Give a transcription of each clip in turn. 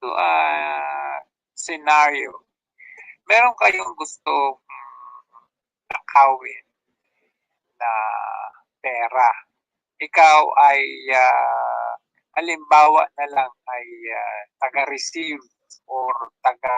to a scenario. Meron kayong gusto nakawin na pera. Ikaw ay ah, halimbawa na lang ay ah, taga-receive or taga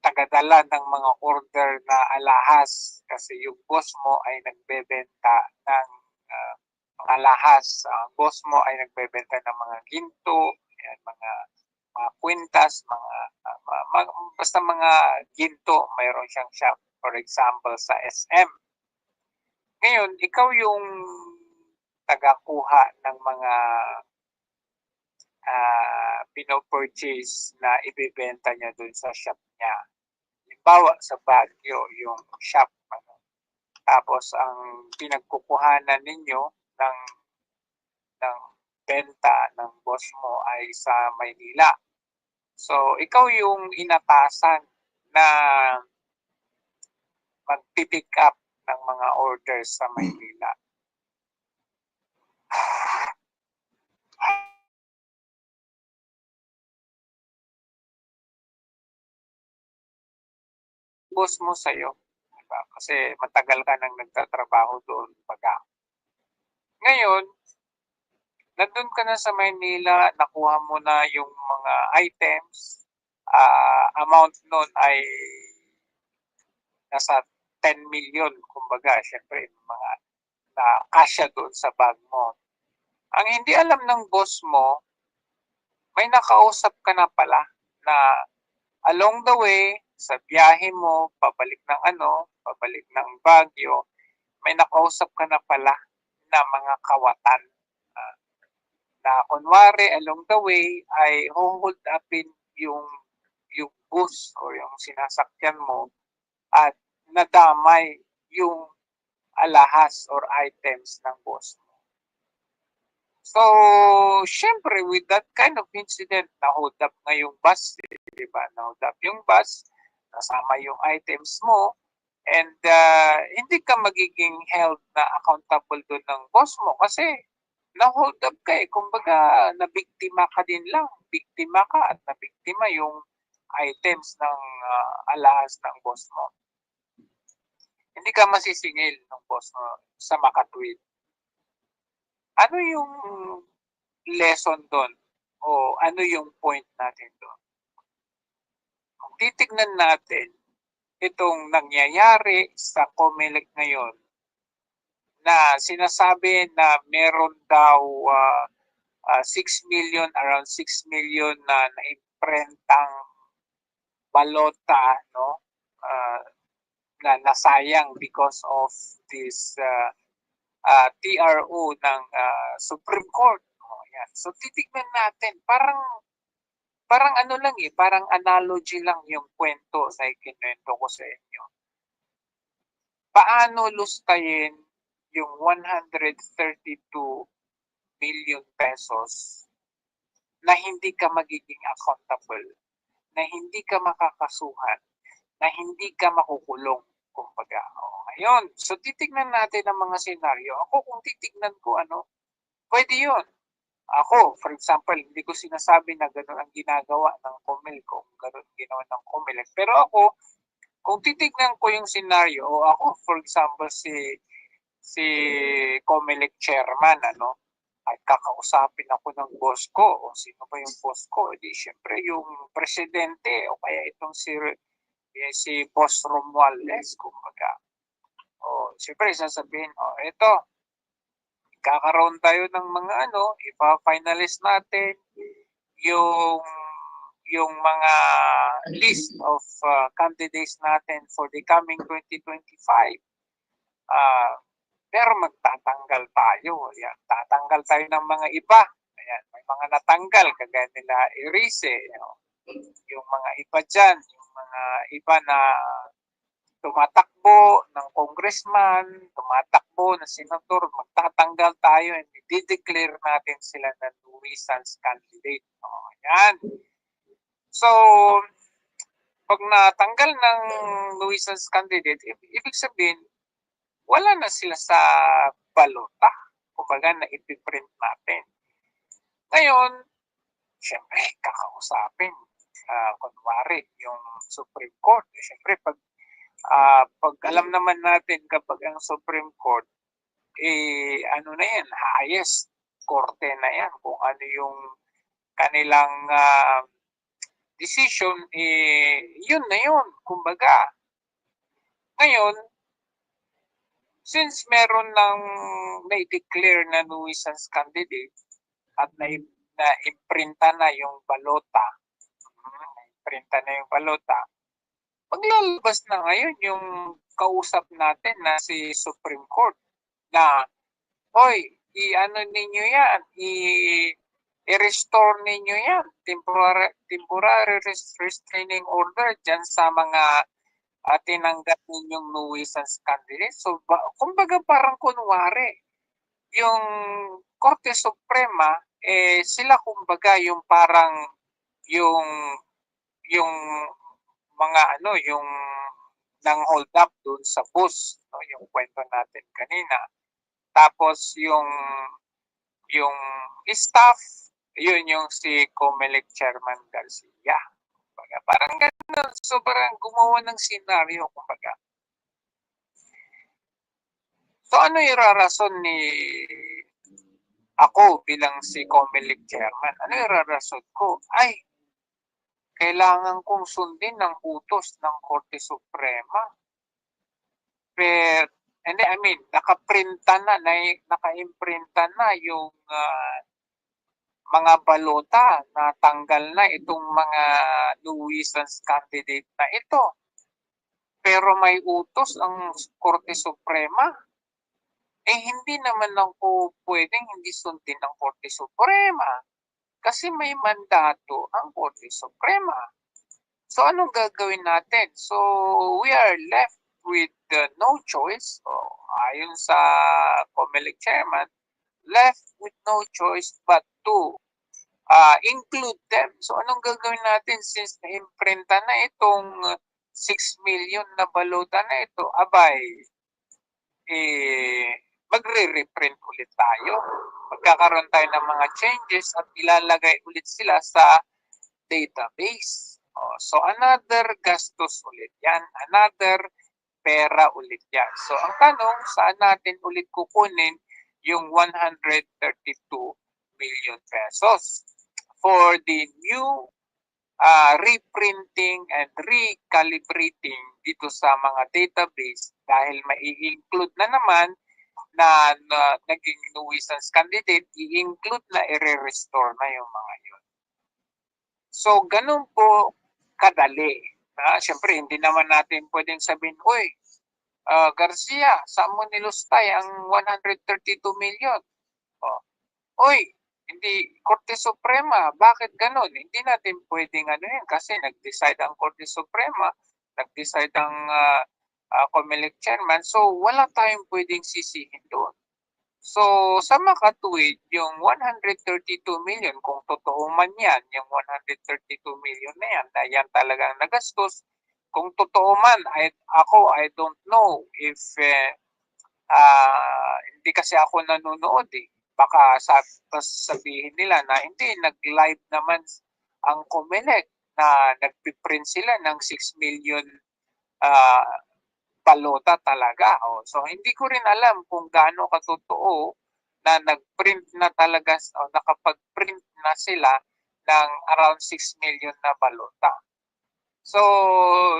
tagadala ng mga order na alahas kasi yung boss mo ay nagbebenta ng ah, mga alahas. Ang boss mo ay nagbebenta ng mga ginto, yan, mga mga kwintas, mga, ah, ma- ma- basta mga ginto, mayroon siyang shop. For example, sa SM. Ngayon, ikaw yung tagakuha ng mga ah pino-purchase na ibebenta niya dun sa shop niya. Halimbawa, sa Baguio, yung shop. Ano. Tapos, ang pinagkukuhanan ninyo ng ng benta ng boss mo ay sa Maynila. So, ikaw yung inatasan na mag-pick up ng mga orders sa Maynila. Boss mo sa'yo. Diba? Kasi matagal ka nang nagtatrabaho doon baga. Ngayon, nandun ka na sa Maynila, nakuha mo na yung mga items, ah, amount nun ay nasa 10 million, kumbaga, syempre, yung mga na kasya doon sa bag mo. Ang hindi alam ng boss mo, may nakausap ka na pala na along the way, sa biyahe mo, pabalik ng ano, pabalik ng Baguio, may nakausap ka na pala na mga kawatan. Ah, na kunwari along the way ay hold upin yung yung bus o yung sinasakyan mo at nadamay yung alahas or items ng boss mo. So, syempre, with that kind of incident, na-hold up nga yung bus, di ba? Na-hold up yung bus, kasama yung items mo, and uh, hindi ka magiging held na accountable doon ng boss mo kasi na-hold up ka eh. Kumbaga, nabiktima ka din lang. Biktima ka at nabiktima yung items ng ah, alahas ng boss mo. Hindi ka masisingil ng boss mo sa makatwid. Ano yung lesson doon? O ano yung point natin doon? Titignan natin itong nangyayari sa COMELEC ngayon na sinasabi na meron daw ah, ah, 6 million, around 6 million na naimprentang balota, no? Ah, na nasayang because of this uh, uh, TRO ng uh, Supreme Court. Oh, yan. So titignan natin, parang parang ano lang eh, parang analogy lang yung kwento na ikinuwento ko sa inyo. Paano lustayin yung 132 million pesos na hindi ka magiging accountable, na hindi ka makakasuhan, na hindi ka makukulong, kumbaga. O, ngayon, so titignan natin ang mga senaryo. Ako kung titignan ko ano, pwede yun. Ako, for example, hindi ko sinasabi na gano'n ang ginagawa ng COMELC kung gano'n ginawa ng COMELEC. Pero ako, kung titignan ko yung senaryo, o ako, for example, si si COMELEC chairman, ano, at kakausapin ako ng boss ko, o sino ba yung boss ko? Di syempre yung presidente, o kaya itong si eh, si Boss Romualdez, kumbaga. O, siyempre, sasabihin, o, ito, kakaroon tayo ng mga ano, ipa-finalist natin yung yung mga list of uh, candidates natin for the coming 2025. Ah, pero magtatanggal tayo. Ayan, tatanggal tayo ng mga iba. Ayan, may mga natanggal, kagaya nila Erice. You know, yung mga iba dyan, yung mga iba na tumatakbo ng congressman, tumatakbo ng senator, magtatanggal tayo and i-declare natin sila na nuisance candidate. O, yan. So, pag natanggal ng nuisance candidate, i- ibig sabihin, wala na sila sa balota. Kumbaga, na ipiprint natin. Ngayon, syempre, kakausapin. ah kunwari, yung Supreme Court. Eh, syempre, pag, ah, pag alam naman natin kapag ang Supreme Court, eh, ano na yan, highest korte na yan. Kung ano yung kanilang ah, decision, eh, yun na yun. Kumbaga, ngayon, since meron ng na-declare na nuisance candidate at na na-imprinta na yung balota, mm, na-imprinta na yung balota, maglalabas na ngayon yung kausap natin na si Supreme Court na, Hoy, i-ano ninyo yan, i- i-restore ninyo yan, temporary, temporary res- restraining order dyan sa mga uh, tinanggap ninyong nuisance candidate. So, ba, kumbaga parang kunwari, yung Korte Suprema, eh, sila kumbaga yung parang yung yung mga ano, yung nang hold up doon sa bus, no, yung kwento natin kanina. Tapos yung yung staff, yun yung si Comelec Chairman Garcia. Kumbaga, parang ganun, sobrang gumawa ng senaryo, kumbaga. So ano yung rarason ni ako bilang si Comelec Chairman? Ano yung rarason ko? Ay, kailangan kong sundin ng utos ng Korte Suprema. Pero, hindi, I mean, nakaprinta na, na naka-imprinta na yung ah, mga balota na tanggal na itong mga nuisance candidate na ito. Pero may utos ang Korte Suprema. Eh hindi naman ako pwedeng hindi sundin ng Korte Suprema. Kasi may mandato ang Korte Suprema. So anong gagawin natin? So we are left with uh, no choice. So, ayon sa Comelec Chairman, left with no choice but to uh, include them. So anong gagawin natin since na-imprinta na itong uh, 6 million na balota na ito? Abay, eh, magre-reprint ulit tayo. Magkakaroon tayo ng mga changes at ilalagay ulit sila sa database. Oh, so another gastos ulit yan. Another pera ulit yan. So ang tanong, saan natin ulit kukunin yung 132 million pesos for the new uh, reprinting and recalibrating dito sa mga database dahil mai-include na naman na, na naging nuisance candidate, i-include na i-restore na yung mga yun. So, ganun po kadali. Ah, Siyempre, hindi naman natin pwedeng sabihin, Uy, ah, Garcia, saan mo nilustay ang 132 million? Oh. Uy, hindi, Korte Suprema, bakit ganun? Hindi natin pwedeng ano yan kasi nag-decide ang Korte Suprema, nag-decide ang uh, uh, Comelec Chairman, so wala tayong pwedeng sisihin doon. So, sa makatuwid, yung 132 million, kung totoo man yan, yung 132 million na yan, na yan talagang nagastos, kung totoo man, I, ako, I don't know if eh, uh, hindi kasi ako nanonood eh. Baka sabihin nila na hindi, nag-live naman ang Comelec na nagpiprint sila ng 6 million uh, balota talaga. Oh. So hindi ko rin alam kung gaano katotoo na nag-print na talaga o nakapag-print na sila ng around 6 million na balota. So,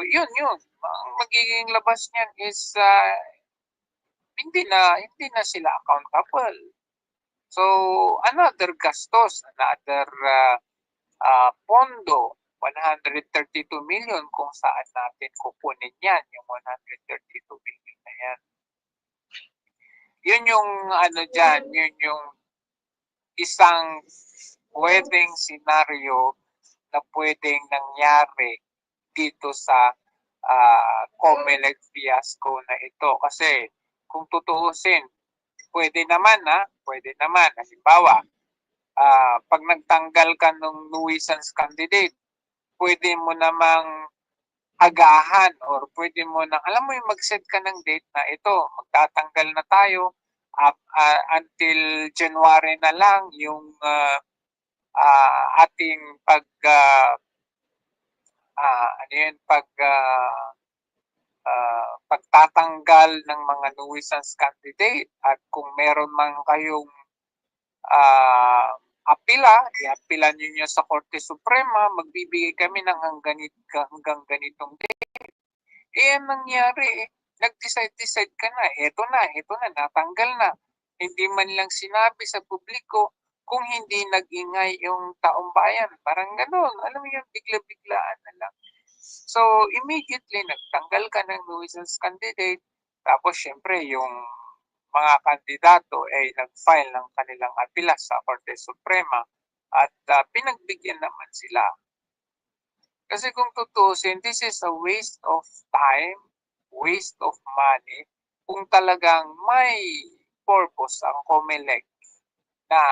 yun yun. Ang magiging labas niyan is uh, hindi na hindi na sila accountable. So, another gastos, another uh, uh, pondo 132 million kung saan natin kukunin yan, yung 132 million na yan. Yun yung ano dyan, yun yung isang pwedeng senaryo na pwedeng nangyari dito sa uh, Comelec fiasco na ito. Kasi kung tutuusin, pwede naman ha, pwede naman. Halimbawa, uh, pag nagtanggal ka ng nuisance candidate, pwede mo namang agahan or pwede mo na, alam mo yung mag-set ka ng date na ito, magtatanggal na tayo up, uh, until January na lang yung uh, uh, ating pag uh, uh, ano yun, pag uh, uh, pagtatanggal ng mga nuisance candidate at kung meron man kayong uh, apila, i-apila ninyo sa Korte Suprema, magbibigay kami ng hanggang, hanggang ganitong date. Eh, ang nangyari, eh, nag-decide-decide ka na, eto na, eto na, natanggal na. Hindi man lang sinabi sa publiko kung hindi nag-ingay yung taong bayan. Parang gano'n, alam mo yung bigla-biglaan na lang. So, immediately, nagtanggal ka ng nuisance candidate, tapos syempre yung mga kandidato ay nag-file ng kanilang apila sa Korte Suprema at uh, pinagbigyan naman sila. Kasi kung tutusin, this is a waste of time, waste of money, kung talagang may purpose ang COMELEC na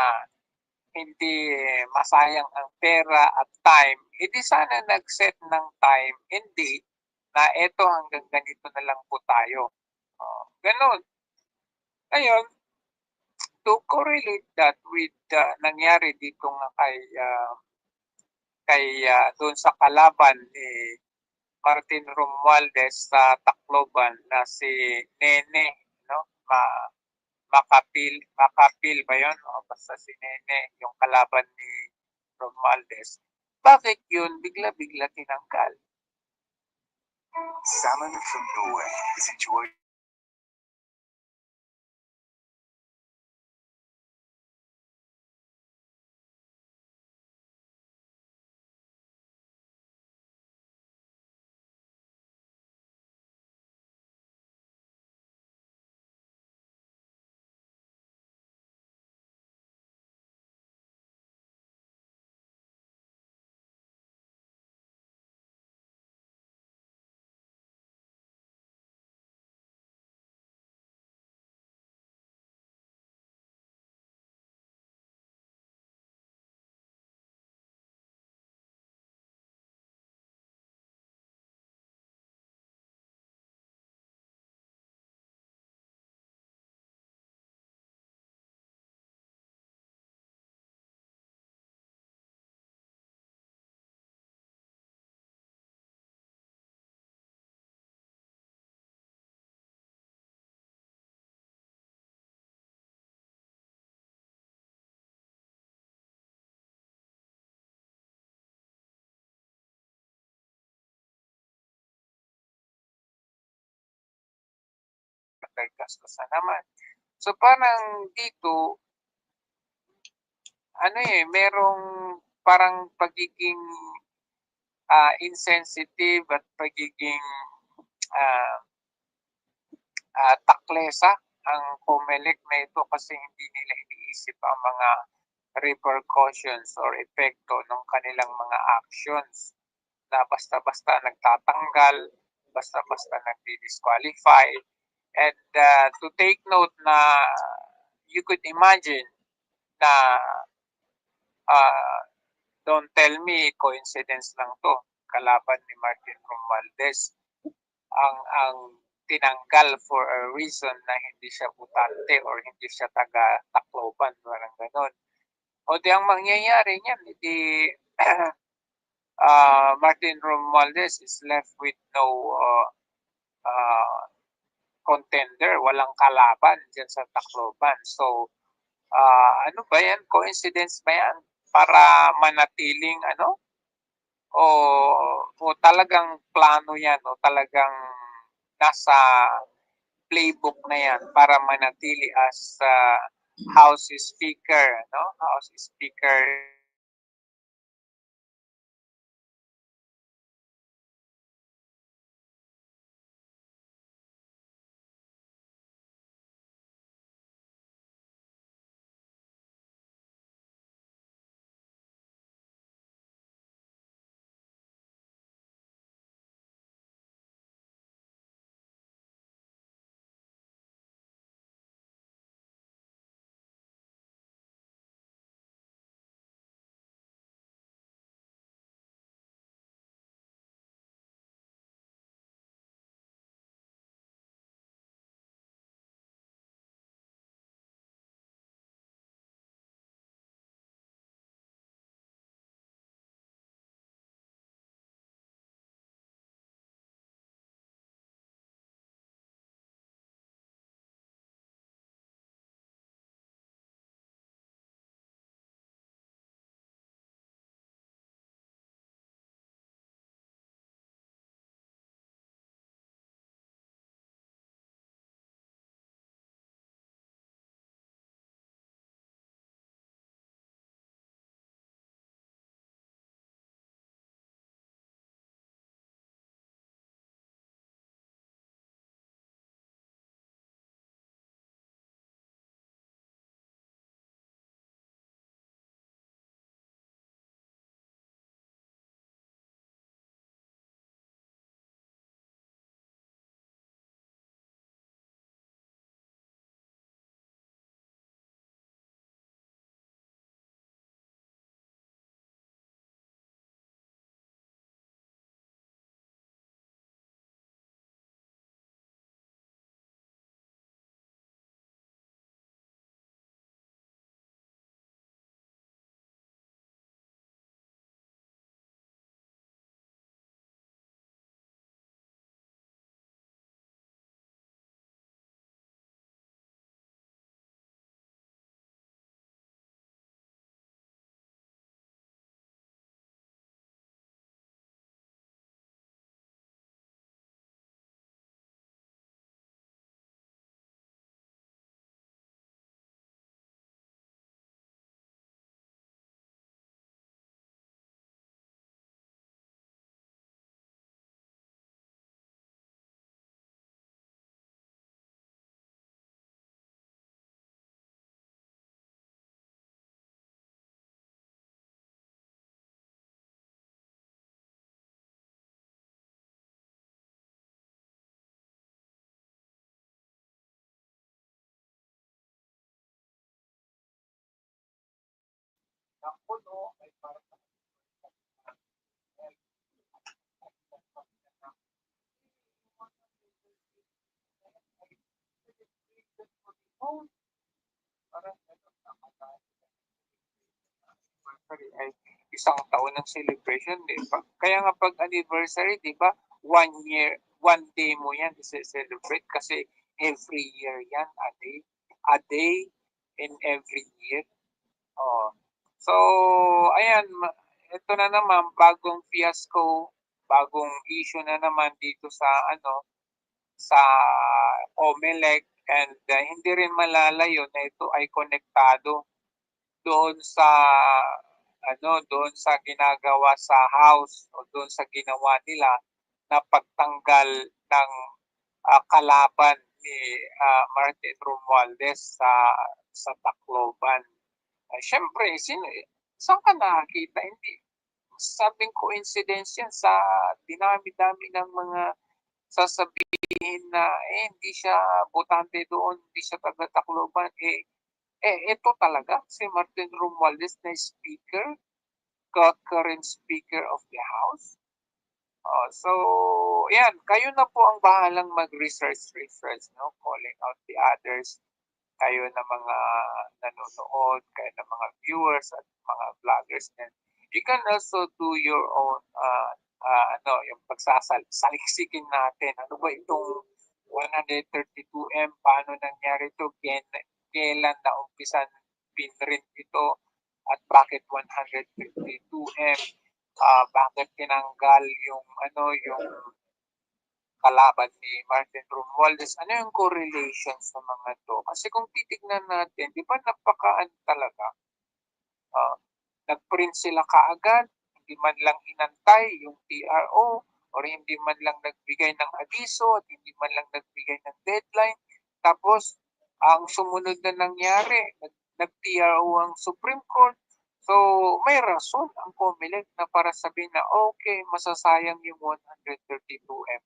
hindi masayang ang pera at time, hindi sana nag-set ng time and date na eto hanggang ganito na lang po tayo. Uh, ganun. Ngayon, to correlate that with uh, nangyari dito nga kay uh, kay uh, doon sa kalaban ni Martin Romualdez sa Tacloban na si Nene no? Ma makapil makapil ba yon o basta si Nene yung kalaban ni Romualdez. Bakit yun bigla-bigla tinanggal? Salmon from Norway. Is enjoyed Gastos na naman. So parang dito, ano eh, merong parang pagiging uh, insensitive at pagiging uh, uh, taklesa ang COMELEC na ito kasi hindi nila iniisip ang mga repercussions or epekto ng kanilang mga actions na basta-basta nagtatanggal, basta-basta nagdi-disqualify, and uh, to take note na you could imagine na uh, don't tell me coincidence lang to. Kalaban ni Martin Romualdez ang ang tinanggal for a reason na hindi siya butante or hindi siya taga Tacloban parang ganon. O di ang mangyayari niyan hindi uh, Martin Romualdez is left with no uh, uh, contender, walang kalaban dyan sa Tacloban. So, uh, ano ba yan? Coincidence ba yan? Para manatiling ano? O, o talagang plano yan o talagang nasa playbook na yan para manatili as uh, House Speaker, no? House Speaker ng puno ay para sa para anniversary ay isang taon ng celebration, di ba? Kaya nga pag anniversary, di ba, one year, one day mo yan i-celebrate kasi every year yan, a day. A day in every year. Oh. So, ayan, ito na naman, bagong fiasco, bagong issue na naman dito sa ano, sa OMELEC and uh, hindi rin malalayo na ito ay konektado doon sa ano doon sa ginagawa sa house o doon sa ginawa nila na pagtanggal ng ah, kalaban ni ah, Martin Romualdez sa sa Tacloban. Uh, Siyempre, sino, saan ka nakakita? Hindi. Sabing coincidence yan sa dinami-dami ng mga sasabihin na eh, hindi siya botante doon, hindi siya taga Tacloban. Eh, eh, ito talaga, si Martin Romualdez na speaker, current speaker of the House. Uh, so, yan, kayo na po ang bahalang mag-research, research, no? calling out the others, kayo na mga nanonood, kayo na mga viewers at mga vloggers. And you can also do your own, uh, uh, ano, yung pagsasal, saliksikin natin. Ano ba itong 132M? Paano nangyari ito? Kailan, kailan naumpisan pinrint ito? At bakit 152M? Ah, bakit tinanggal yung ano yung kalaban ni Martin Romualdez, ano yung correlation sa mga to? Kasi kung titignan natin, di ba napakaan talaga? Ah, nag-print sila kaagad, hindi man lang inantay yung TRO, or hindi man lang nagbigay ng abiso, at hindi man lang nagbigay ng deadline. Tapos, ang sumunod na nangyari, nag- nag-TRO ang Supreme Court, So, may rason ang COMELEC na para sabihin na, okay, masasayang yung 132M.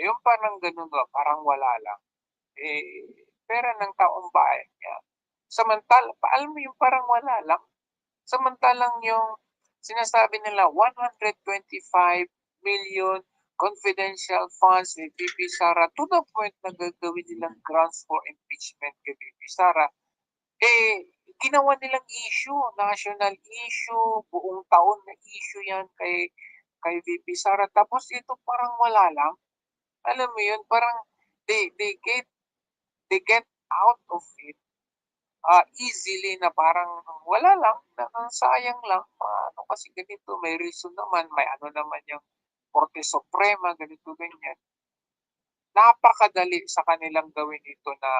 Yung parang ganun ba, parang wala lang. Eh, pera ng taong bayan niya. Samantala, alam mo yung parang wala lang. Samantalang yung sinasabi nila 125 million confidential funds ni BP Sara to the point na gagawin nilang grounds for impeachment kay BP Sara. Eh, ginawa nilang issue, national issue, buong taon na issue yan kay kay VP Sara. Tapos ito parang wala lang. Alam mo yun, parang they, they get they get out of it uh, easily na parang wala lang, na, sayang lang. Ano kasi ganito, may reason naman, may ano naman yung Korte Suprema, ganito, ganyan. Napakadali sa kanilang gawin ito na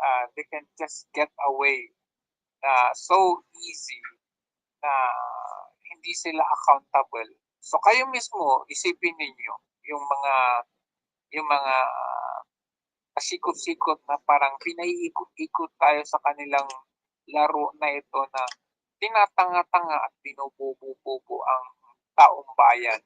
ah, they can just get away na so easy na hindi sila accountable. So kayo mismo, isipin ninyo yung mga yung mga pasikot-sikot na parang pinaiikot-ikot tayo sa kanilang laro na ito na tinatanga-tanga at binububo-bubo ang taong bayan.